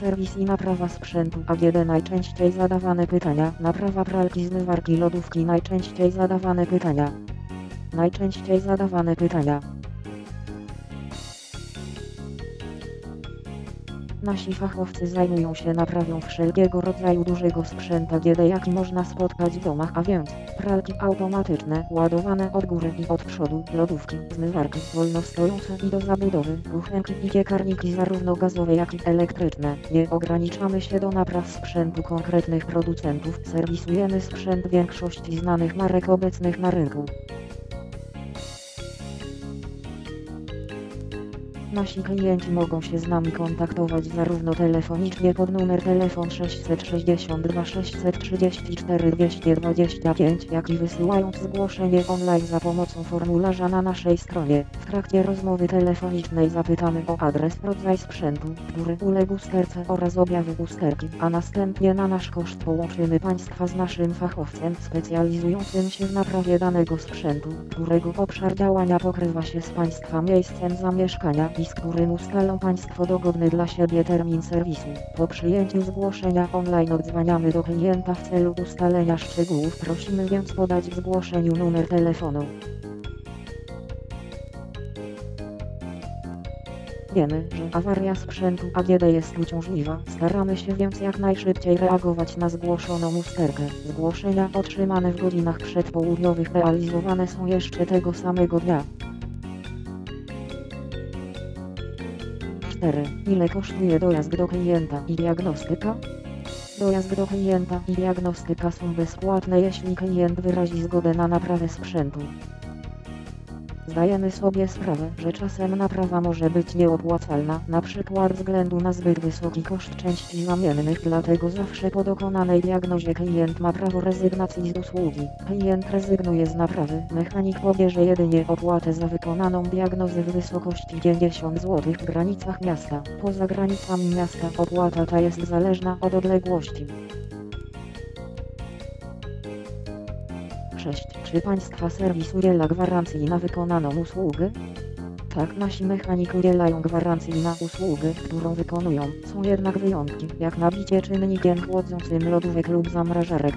Serwis i naprawa sprzętu AGD najczęściej zadawane pytania. Naprawa pralki, zmywarki, lodówki najczęściej zadawane pytania. Najczęściej zadawane pytania. Nasi fachowcy zajmują się naprawą wszelkiego rodzaju dużego sprzętu AGD jaki można spotkać w domach, a więc pralki automatyczne, ładowane od góry i od przodu, lodówki, zmywarki, wolno stojące i do zabudowy, kuchenki i piekarniki zarówno gazowe jak i elektryczne. Nie ograniczamy się do napraw sprzętu konkretnych producentów, serwisujemy sprzęt większości znanych marek obecnych na rynku. Nasi klienci mogą się z nami kontaktować zarówno telefonicznie pod numer telefon 662 634 225, jak i wysyłając zgłoszenie online za pomocą formularza na naszej stronie. W trakcie rozmowy telefonicznej zapytamy o adres, rodzaj sprzętu, który uległ usterce oraz objawy usterki, a następnie na nasz koszt połączymy Państwa z naszym fachowcem specjalizującym się w naprawie danego sprzętu, którego obszar działania pokrywa się z Państwa miejscem zamieszkania i z którym ustalą Państwo dogodny dla siebie termin serwisu. Po przyjęciu zgłoszenia online odzwaniamy do klienta w celu ustalenia szczegółów. Prosimy więc podać w zgłoszeniu numer telefonu. Wiemy, że awaria sprzętu AGD jest uciążliwa, staramy się więc jak najszybciej reagować na zgłoszoną usterkę. Zgłoszenia otrzymane w godzinach przedpołudniowych realizowane są jeszcze tego samego dnia. 4. Ile kosztuje dojazd do klienta i diagnostyka? Dojazd do klienta i diagnostyka są bezpłatne jeśli klient wyrazi zgodę na naprawę sprzętu. Zdajemy sobie sprawę, że czasem naprawa może być nieopłacalna, na przykład względu na zbyt wysoki koszt części zamiennych, dlatego zawsze po dokonanej diagnozie klient ma prawo rezygnacji z usługi. Klient rezygnuje z naprawy, mechanik pobierze jedynie opłatę za wykonaną diagnozę w wysokości 50 zł w granicach miasta. Poza granicami miasta opłata ta jest zależna od odległości. 6. Czy Państwa serwis udziela gwarancji na wykonaną usługę? Tak, nasi mechaniki udzielają gwarancji na usługę, którą wykonują. Są jednak wyjątki, jak nabicie czynnikiem chłodzącym lodówek lub zamrażarek.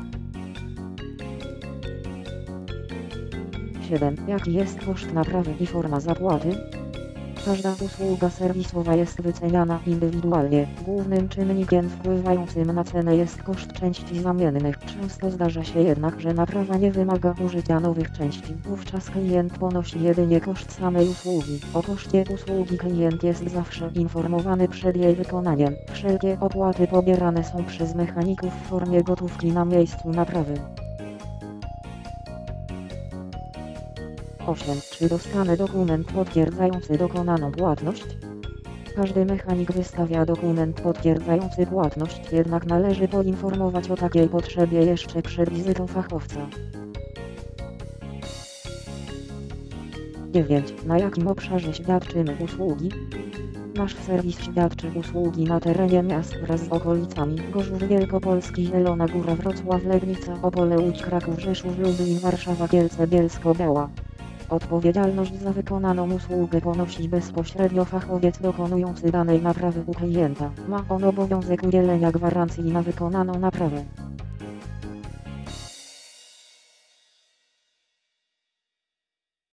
7. Jaki jest koszt naprawy i forma zapłaty? Każda usługa serwisowa jest wyceniana indywidualnie. Głównym czynnikiem wpływającym na cenę jest koszt części zamiennych. Często zdarza się jednak, że naprawa nie wymaga użycia nowych części. Wówczas klient ponosi jedynie koszt samej usługi. O koszcie usługi klient jest zawsze informowany przed jej wykonaniem. Wszelkie opłaty pobierane są przez mechaników w formie gotówki na miejscu naprawy. 8. Czy dostanę dokument potwierdzający dokonaną płatność? Każdy mechanik wystawia dokument potwierdzający płatność, jednak należy poinformować o takiej potrzebie jeszcze przed wizytą fachowca. 9. Na jakim obszarze świadczymy usługi? Nasz serwis świadczy usługi na terenie miast wraz z okolicami Gorzów Wielkopolski, Zielona Góra, Wrocław, Legnica, Opole, Łódź, Kraków, Rzeszów, Lublin, Warszawa, Kielce, Bielsko-Biała. Odpowiedzialność za wykonaną usługę ponosi bezpośrednio fachowiec dokonujący danej naprawy u klienta. Ma on obowiązek udzielenia gwarancji na wykonaną naprawę.